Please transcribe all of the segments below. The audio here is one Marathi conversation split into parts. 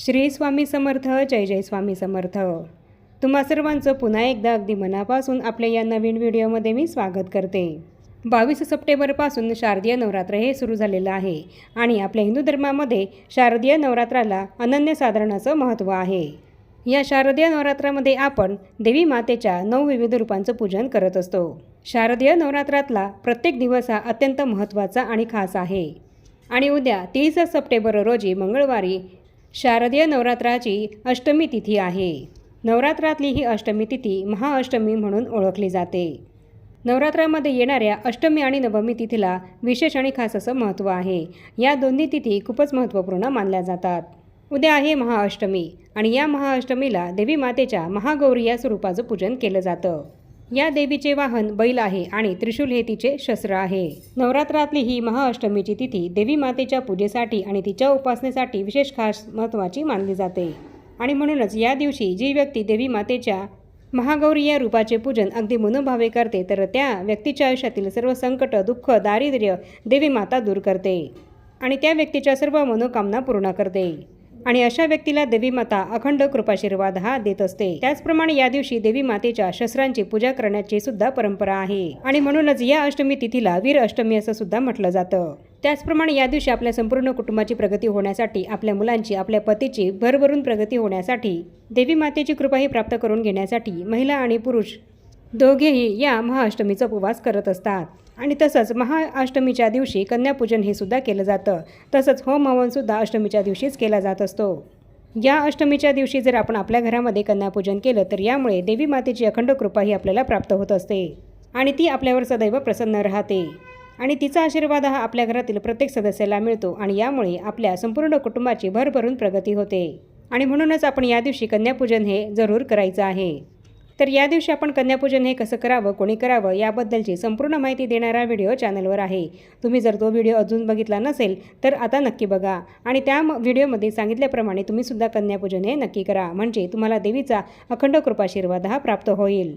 श्री स्वामी समर्थ जय जय स्वामी समर्थ. तुम्हा सर्वांचं पुन्हा एकदा अगदी मनापासून आपल्या या नवीन व्हिडिओमध्ये मी स्वागत करते. बावीस सप्टेंबरपासून शारदीय नवरात्र हे सुरू झालेलं आहे आणि आपल्या हिंदू धर्मामध्ये शारदीय नवरात्राला अनन्यसाधारण असं महत्त्व आहे. या शारदीय नवरात्रामध्ये आपण देवी मातेच्या नऊ विविध रूपांचं पूजन करत असतो. शारदीय नवरात्रातला प्रत्येक दिवस हा अत्यंत महत्त्वाचा आणि खास आहे. आणि उद्या तीस सप्टेंबर रोजी मंगळवारी शारदीय नवरात्राची अष्टमी तिथी आहे. नवरात्रातली ही अष्टमी तिथी महाअष्टमी म्हणून ओळखली जाते. नवरात्रामध्ये येणाऱ्या अष्टमी आणि नवमी तिथीला विशेष आणि खास असं महत्त्व आहे. या दोन्ही तिथी खूपच महत्त्वपूर्ण मानल्या जातात. उद्या आहे महाअष्टमी आणि या महाअष्टमीला देवी मातेच्या महागौरी या स्वरूपाचं पूजन केलं जातं. या देवीचे वाहन बैल आहे आणि त्रिशूल हे तिचे शस्त्र आहे. नवरात्रातली ही महाअष्टमीची तिथी देवी मातेच्या पूजेसाठी आणि तिच्या उपासनेसाठी विशेष खास महत्त्वाची मानली जाते. आणि म्हणूनच या दिवशी जी व्यक्ती देवी मातेच्या महागौरी या रूपाचे पूजन अगदी मनोभावे करते तर त्या व्यक्तीच्या आयुष्यातील सर्व संकट दुःख दारिद्र्य देवी माता दूर करते आणि त्या व्यक्तीच्या सर्व मनोकामना पूर्ण करते. आणि अशा व्यक्तीला देवी माता अखंड कृपाशीर्वाद हा देत असते. त्याचप्रमाणे या दिवशी देवी मातेच्या शस्त्रांची पूजा करण्याची सुद्धा परंपरा आहे. आणि म्हणूनच या अष्टमी तिथीला वीर अष्टमी असं सुद्धा म्हटलं जातं. त्याचप्रमाणे या दिवशी आपल्या संपूर्ण कुटुंबाची प्रगती होण्यासाठी आपल्या मुलांची आपल्या पतीची भरभरून प्रगती होण्यासाठी देवी मातेची कृपाही प्राप्त करून घेण्यासाठी महिला आणि पुरुष दोघेही या महाअष्टमीचा उपवास करत असतात. आणि तसंच महाअष्टमीच्या दिवशी कन्यापूजन हे सुद्धा केलं जातं. तसंच होम हवनसुद्धा अष्टमीच्या दिवशीच केला जात असतो. या अष्टमीच्या दिवशी जर आपण आपल्या घरामध्ये कन्यापूजन केलं तर यामुळे देवी मातेची अखंड कृपा ही आपल्याला प्राप्त होत असते आणि ती आपल्यावर सदैव प्रसन्न राहते. आणि तिचा आशीर्वाद हा आपल्या घरातील प्रत्येक सदस्याला मिळतो आणि यामुळे आपल्या संपूर्ण कुटुंबाची भरभरून प्रगती होते. आणि म्हणूनच आपण या दिवशी कन्यापूजन हे जरूर करायचं आहे. तर या दिवशी आपण कन्यापूजन हे कसं करावं कोणी करावं याबद्दलची संपूर्ण माहिती देणारा व्हिडिओ चॅनलवर आहे. तुम्ही जर तो व्हिडिओ अजून बघितला नसेल तर आता नक्की बघा. आणि त्या व्हिडिओमध्ये सांगितल्याप्रमाणे तुम्हीसुद्धा कन्यापूजन हे नक्की करा. म्हणजे तुम्हाला देवीचा अखंड कृपाशीर्वाद हा प्राप्त होईल.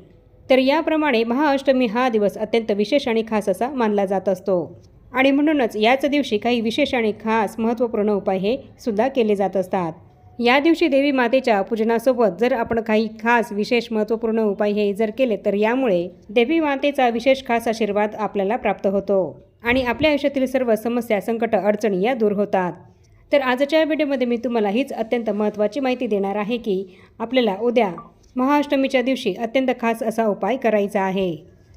तर याप्रमाणे महाअष्टमी हा दिवस अत्यंत विशेष आणि खास असा मानला जात असतो. आणि म्हणूनच याच दिवशी काही विशेष आणि खास महत्त्वपूर्ण उपाय हे सुद्धा केले जात असतात. या दिवशी देवी मातेच्या पूजनासोबत जर आपण काही खास विशेष महत्त्वपूर्ण उपाय हे जर केले तर यामुळे देवी मातेचा विशेष खास आशीर्वाद आपल्याला प्राप्त होतो आणि आपल्या आयुष्यातील सर्व समस्या संकट अडचणी या दूर होतात. तर आजच्या व्हिडिओमध्ये मी तुम्हाला हीच अत्यंत महत्त्वाची माहिती देणार आहे की आपल्याला उद्या महाअष्टमीच्या दिवशी अत्यंत खास असा उपाय करायचा आहे.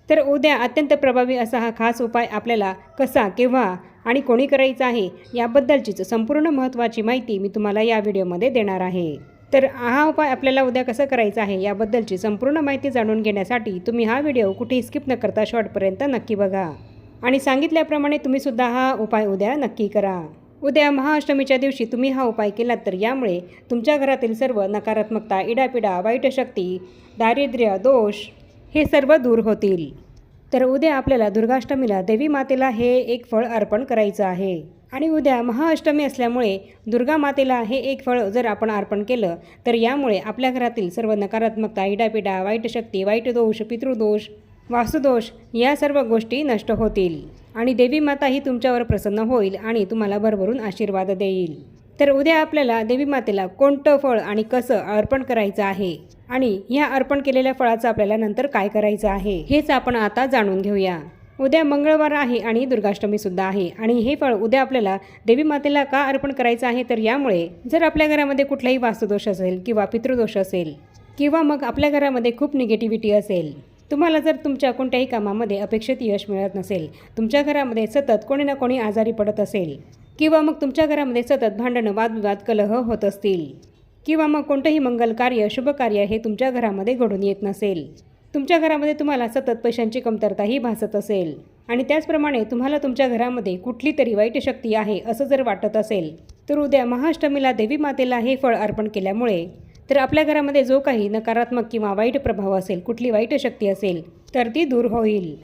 तर उद्या अत्यंत प्रभावी असा हा खास उपाय आपल्याला कसा केव्हा आणि कोणी करायचं आहे याबद्दलचीच संपूर्ण महत्त्वाची माहिती मी तुम्हाला या व्हिडिओमध्ये देणार आहे. तर हा उपाय आपल्याला उद्या कसं करायचा आहे याबद्दलची संपूर्ण माहिती जाणून घेण्यासाठी तुम्ही हा व्हिडिओ कुठेही स्किप न करता शॉर्टपर्यंत नक्की बघा. आणि सांगितल्याप्रमाणे तुम्ही सुद्धा हा उपाय उद्या नक्की करा. उद्या महाअष्टमीच्या दिवशी तुम्ही हा उपाय केलात तर यामुळे तुमच्या घरातील सर्व नकारात्मकता इडापिडा वाईट शक्ती दारिद्र्य दोष हे सर्व दूर होतील. तर उद्या आपल्याला दुर्गाष्टमीला देवी मातेला हे एक फळ अर्पण करायचं आहे. आणि उद्या महाअष्टमी असल्यामुळे दुर्गा मातेला हे एक फळ जर आपण अर्पण केलं तर यामुळे आपल्या घरातील सर्व नकारात्मकता इडापिडा वाईट शक्ती वाईट दोष पितृदोष वास्तुदोष या सर्व गोष्टी नष्ट होतील. आणि देवी माता ही तुमच्यावर प्रसन्न होईल आणि तुम्हाला भरभरून आशीर्वाद देईल. तर उद्या आपल्याला देवी मातेला कोणतं फळ आणि कसं अर्पण करायचं आहे? आणि ह्या अर्पण केलेल्या फळाचं आपल्याला नंतर काय करायचं आहे? हेच आपण आता जाणून घेऊया. उद्या मंगळवार आहे आणि दुर्गाष्टमी सुद्धा आहे. आणि हे फळ उद्या आपल्याला देवी मातेला का अर्पण करायचं आहे? तर यामुळे जर आपल्या घरामध्ये कुठलाही वास्तुदोष असेल किंवा पितृदोष असेल किंवा मग आपल्या घरामध्ये खूप निगेटिव्हिटी असेल तुम्हाला जर तुमच्या कोणत्याही कामामध्ये अपेक्षित यश मिळत नसेल तुमच्या घरामध्ये सतत कोणी ना कोणी आजारी पडत असेल किंवा मग तुमच्या घरामध्ये सतत भांडणं वादविवाद कलह होत असतील. किंवा मग कोणतंही मंगल कार्य शुभ कार्य हे तुमच्या घरामध्ये घडून येत नसेल. तुमच्या घरामध्ये तुम्हाला सतत पैशांची कमतरताही भासत असेल. आणि त्याचप्रमाणे तुम्हाला तुमच्या घरामध्ये कुठली तरी वाईट शक्ती आहे असं जर वाटत असेल तर उद्या महाअष्टमीला देवी मातेला हे फळ अर्पण केल्यामुळे तर आपल्या घरामध्ये जो काही नकारात्मक किंवा वाईट प्रभाव असेल कुठली वाईट शक्ती असेल तर ती दूर होईल.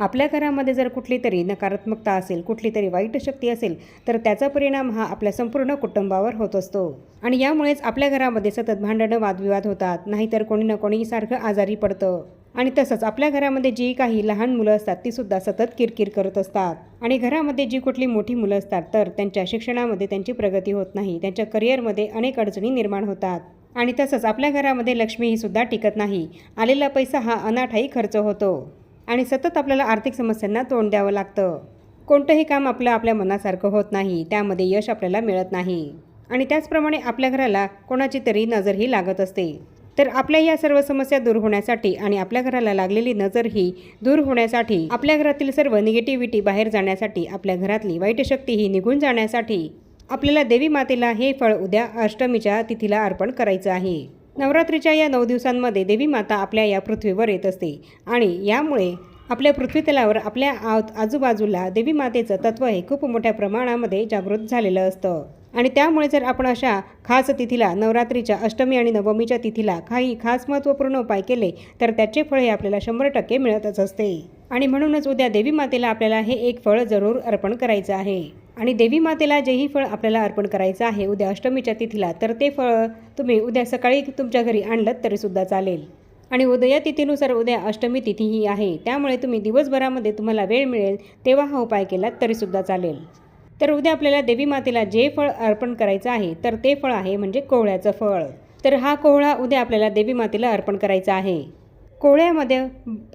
आपल्या घरामध्ये जर कुठली तरी नकारात्मकता असेल कुठली तरी वाईट शक्ती असेल तर त्याचा परिणाम हा आपल्या संपूर्ण कुटुंबावर होत असतो. आणि यामुळेच आपल्या घरामध्ये सतत भांडणं वादविवाद होतात. नाहीतर कोणी ना कोणी सारखं आजारी पडतं. आणि तसंच आपल्या घरामध्ये जी काही लहान मुलं असतात ती सुद्धा सतत किरकिर करत असतात. आणि घरामध्ये जी कुठली मोठी मुलं असतात तर त्यांच्या शिक्षणामध्ये त्यांची प्रगती होत नाही. त्यांच्या करिअरमध्ये अनेक अडचणी निर्माण होतात. आणि तसंच आपल्या घरामध्ये लक्ष्मी ही सुद्धा टिकत नाही. आलेला पैसा हा अनाठाई खर्च होतो. आणि सतत आपल्याला आर्थिक समस्यांना तोंड द्यावं लागतं. कोणतंही काम आपलं आपल्या मनासारखं होत नाही त्यामध्ये यश आपल्याला मिळत नाही. आणि त्याचप्रमाणे आपल्या घराला कोणाची तरी नजरही लागत असते. तर आपल्या या सर्व समस्या दूर होण्यासाठी आणि आपल्या घराला लागलेली नजर ही दूर होण्यासाठी आपल्या घरातील सर्व निगेटिव्हिटी बाहेर जाण्यासाठी आपल्या घरातली वाईट शक्ती ही निघून जाण्यासाठी आपल्याला देवी मातेला हे फळ उद्या अष्टमीच्या तिथीला अर्पण करायचं आहे. नवरात्रीच्या या नऊ दिवसांमध्ये देवी माता आपल्या या पृथ्वीवर येत असते. आणि यामुळे आपल्या पृथ्वीतलावर आपल्या आत आजूबाजूला देवी मातेचं तत्व हे खूप मोठ्या प्रमाणामध्ये जागृत झालेलं असतं. आणि त्यामुळे जर आपण अशा खास तिथीला नवरात्रीच्या अष्टमी आणि नवमीच्या तिथीला काही खास महत्त्वपूर्ण उपाय केले तर त्याचे फळ हे आपल्याला शंभर टक्के मिळतच असते. आणि म्हणूनच उद्या देवी मातेला आपल्याला हे एक फळ जरूर अर्पण करायचं आहे. आणि देवी मातेला जेही फळ आपल्याला अर्पण करायचं आहे उद्या अष्टमीच्या तिथीला तर ते फळ तुम्ही उद्या सकाळी तुमच्या घरी आणलं तरीसुद्धा चालेल. आणि उदया तिथीनुसार उद्या अष्टमी तिथीही आहे त्यामुळे तुम्ही दिवसभरामध्ये तुम्हाला वेळ मिळेल तेव्हा हा उपाय केलात तरीसुद्धा चालेल. तर उद्या आपल्याला देवी मातेला जे फळ अर्पण करायचं आहे तर ते फळ आहे म्हणजे कोहळ्याचं फळ. तर हा कोहळा उद्या आपल्याला देवी मातेला अर्पण करायचा आहे. कोहळ्यामध्ये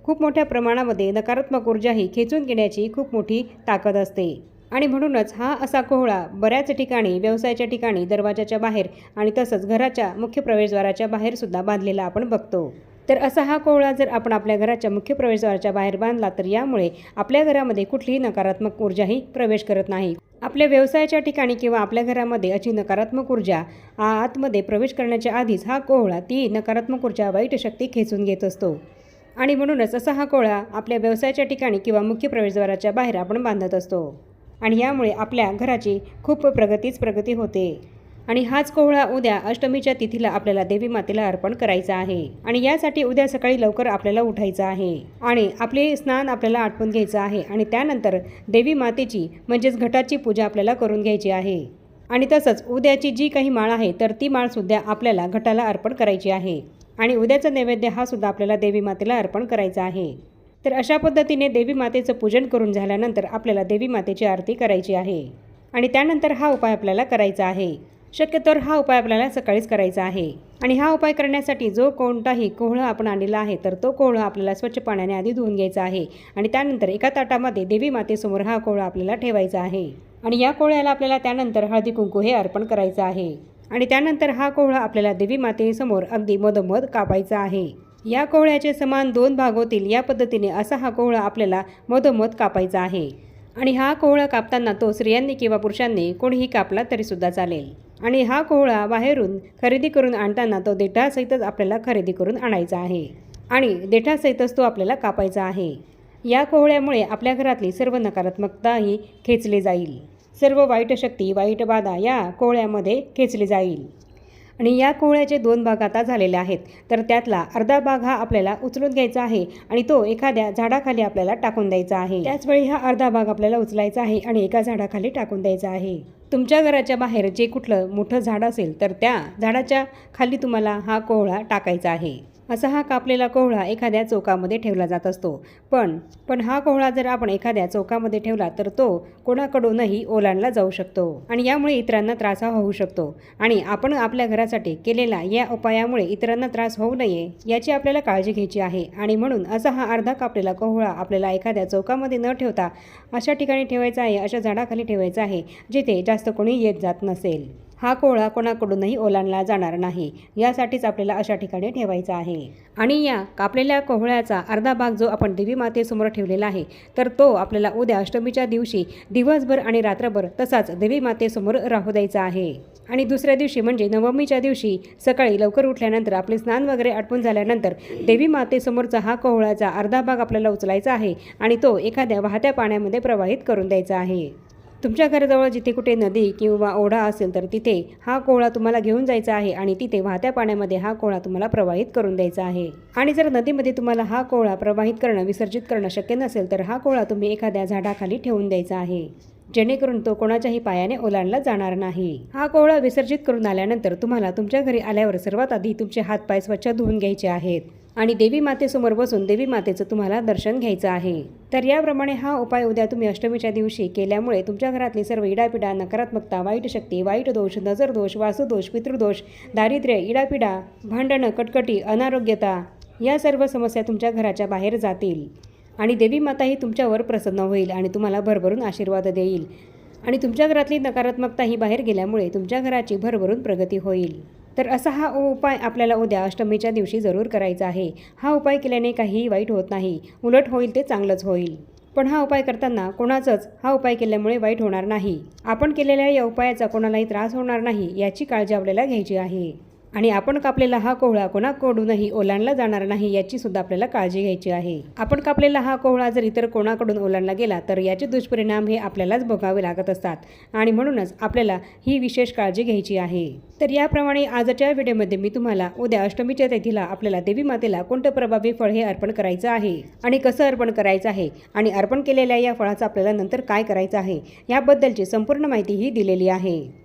खूप मोठ्या प्रमाणामध्ये नकारात्मक ऊर्जा ही खेचून घेण्याची खूप मोठी ताकद असते. आणि म्हणूनच हा असा कोहळा बऱ्याच ठिकाणी व्यवसायाच्या ठिकाणी दरवाजाच्या बाहेर आणि तसंच घराच्या मुख्य प्रवेशद्वाराच्या बाहेरसुद्धा बांधलेला आपण बघतो. तर असा हा कोहळा जर आपण आपल्या घराच्या मुख्य प्रवेशद्वाराच्या बाहेर बांधला तर यामुळे आपल्या घरामध्ये कुठलीही नकारात्मक ऊर्जाही प्रवेश करत नाही. आपल्या व्यवसायाच्या ठिकाणी किंवा आपल्या घरामध्ये अशी नकारात्मक ऊर्जा आतमध्ये प्रवेश करण्याच्या आधीच हा कोहळा ती नकारात्मक ऊर्जा वाईट शक्ती खेचून घेत असतो. आणि म्हणूनच असा हा कोहळा आपल्या व्यवसायाच्या ठिकाणी किंवा मुख्य प्रवेशद्वाराच्या बाहेर आपण बांधत असतो. आणि यामुळे आपल्या घराची खूप प्रगतीच प्रगती होते. आणि हाच कोहळा उद्या अष्टमीच्या तिथीला आपल्याला देवी मातेला अर्पण करायचा आहे. आणि यासाठी उद्या सकाळी लवकर आपल्याला उठायचं आहे. आणि आपले स्नान आपल्याला आटपून घ्यायचं आहे. आणि त्यानंतर देवी मातेची म्हणजेच घटाची पूजा आपल्याला करून घ्यायची आहे. आणि तसंच उद्याची जी काही माळ आहे तर ती माळसुद्धा आपल्याला घटाला अर्पण करायची आहे. आणि उद्याचा नैवेद्य हा सुद्धा आपल्याला देवी मातेला अर्पण करायचा आहे. तर अशा पद्धतीने देवी मातेचं पूजन करून झाल्यानंतर आपल्याला देवी मातेची आरती करायची आहे. आणि त्यानंतर हा उपाय आपल्याला करायचा आहे. शक्यतोवर हा उपाय आपल्याला सकाळीच करायचा आहे. आणि हा उपाय करण्यासाठी जो कोणताही कोहळं आपण आणलेला आहे तर तो कोहळं आपल्याला स्वच्छ पाण्याने आधी धुवून घ्यायचा आहे. आणि त्यानंतर एका ताटामध्ये देवी मातेसमोर हा कोहळा आपल्याला ठेवायचा आहे. आणि या कोहळ्याला आपल्याला त्यानंतर हळदी कुंकू हे अर्पण करायचं आहे. आणि त्यानंतर हा कोहळा आपल्याला देवी मातेसमोर अगदी मधोमध कापायचा आहे. या कोहळ्याचे समान दोन भाग होतील या पद्धतीने असा हा कोहळा आपल्याला मधोमध कापायचा आहे. आणि हा कोहळा कापताना तो स्त्रियांनी किंवा पुरुषांनी कोणीही कापला तरीसुद्धा चालेल. आणि हा कोहळा बाहेरून खरेदी करून आणताना तो देठासहितच आपल्याला खरेदी करून आणायचा आहे. आणि देठासहितच तो आपल्याला कापायचा आहे. या कोहळ्यामुळे आपल्या घरातली सर्व नकारात्मकताही खेचली जाईल. सर्व वाईट शक्ती वाईट बाधा या कोहळ्यामध्ये खेचली जाईल. आणि या कोहळ्याचे दोन भाग आता झालेले आहेत. तर त्यातला अर्धा भाग हा आपल्याला उचलून घ्यायचा आहे आणि तो एखाद्या झाडाखाली आपल्याला टाकून द्यायचा आहे. त्याचवेळी हा अर्धा भाग आपल्याला उचलायचा आहे आणि एका झाडाखाली टाकून द्यायचा आहे. तुमच्या घराच्या बाहेर जे कुठलं मोठं झाड असेल तर त्या झाडाच्या खाली तुम्हाला हा कोहळा टाकायचा आहे. असा हा कापलेला कोहळा एखाद्या चौकामध्ये ठेवला जात असतो. पण पण हा कोहळा जर आपण एखाद्या चौकामध्ये ठेवला तर तो कोणाकडूनही ओलांडला जाऊ शकतो आणि यामुळे इतरांना त्रास हा होऊ शकतो. आणि आपण आपल्या घरासाठी केलेला या उपायामुळे इतरांना त्रास होऊ नये याची आपल्याला काळजी घ्यायची आहे. आणि म्हणून असा हा अर्धा कापलेला कोहळा आपल्याला एखाद्या चौकामध्ये न ठेवता अशा ठिकाणी ठेवायचा आहे अशा झाडाखाली ठेवायचा आहे जिथे जास्त कोणी येत जात नसेल. हा कोहळा कोणाकडूनही ओलांडला जाणार नाही. यासाठीच आपल्याला अशा ठिकाणी ठेवायचा आहे. आणि या कापलेल्या कोहळ्याचा अर्धा भाग जो आपण देवी मातेसमोर ठेवलेला आहे तर तो आपल्याला उद्या अष्टमीच्या दिवशी दिवसभर आणि रात्रभर तसाच देवी मातेसमोर राहू द्यायचा आहे. आणि दुसऱ्या दिवशी म्हणजे नवमीच्या दिवशी सकाळी लवकर उठल्यानंतर आपले स्नान वगैरे आटपून झाल्यानंतर देवी मातेसमोरचा हा कोहळ्याचा अर्धा भाग आपल्याला उचलायचा आहे आणि तो एखाद्या वाहत्या पाण्यामध्ये प्रवाहित करून द्यायचा आहे. तुमच्या घराजवळ जिथे कुठे नदी किंवा ओढा असेल तर तिथे हा कोहळा तुम्हाला घेऊन जायचा आहे आणि तिथे वाहत्या पाण्यामध्ये हा कोहळा तुम्हाला प्रवाहित करून द्यायचा आहे. आणि जर नदीमध्ये तुम्हाला हा कोहळा प्रवाहित करणं विसर्जित करणं शक्य नसेल तर हा कोहळा तुम्ही एखाद्या झाडाखाली ठेवून द्यायचा आहे. जेणेकरून तो कोणाच्याही पायाने ओलांडला जाणार नाही. हा कोहळा विसर्जित करून आल्यानंतर तुम्हाला तुमच्या घरी आल्यावर सर्वात आधी तुमचे हात पाय स्वच्छ धुवून घ्यायचे आहेत आणि देवी मातेसमोर बसून देवी मातेचं तुम्हाला दर्शन घ्यायचं आहे. तर याप्रमाणे हा उपाय उद्या तुम्ही अष्टमीच्या दिवशी केल्यामुळे तुमच्या घरातली सर्व इडापिडा नकारात्मकता वाईट शक्ती वाईट दोष नजर दोष वासुदोष पितृदोष दारिद्र्य इडापिडा भांडणं कटकटी अनारोग्यता या सर्व समस्या तुमच्या घराच्या बाहेर जातील. आणि देवी माताही तुमच्यावर प्रसन्न होईल आणि तुम्हाला भरभरून आशीर्वाद देईल. आणि तुमच्या घरातली नकारात्मकता ही बाहेर गेल्यामुळे तुमच्या घराची भरभरून प्रगती होईल. तर असा हा उपाय आपल्याला उद्या अष्टमीच्या दिवशी जरूर करायचा आहे. हा उपाय केल्याने काहीही वाईट होत नाही. उलट होईल ते चांगलंच होईल. पण हा उपाय करताना कोणाचंच हा उपाय केल्यामुळे वाईट होणार नाही. आपण केलेल्या या उपायाचा कोणालाही त्रास होणार नाही याची काळजी आपल्याला घ्यायची आहे. आणि आपण कापलेला हा कोहळा कोणाकडूनही ओलांडला जाणार नाही याची सुद्धा आपल्याला काळजी घ्यायची आहे. आपण कापलेला हा कोहळा जर इतर कोणाकडून ओलांडला गेला तर याचे दुष्परिणाम हे आपल्यालाच भोगावे लागत असतात आणि म्हणूनच आपल्याला ही विशेष काळजी घ्यायची आहे. तर याप्रमाणे आजच्या व्हिडिओमध्ये मी तुम्हाला उद्या अष्टमीच्या तिथीला आपल्याला देवी मातेला कोणतं प्रभावी फळ हे अर्पण करायचं आहे आणि कसं अर्पण करायचं आहे आणि अर्पण केलेल्या या फळाचं आपल्याला नंतर काय करायचं आहे याबद्दलची संपूर्ण माहिती ही दिलेली आहे.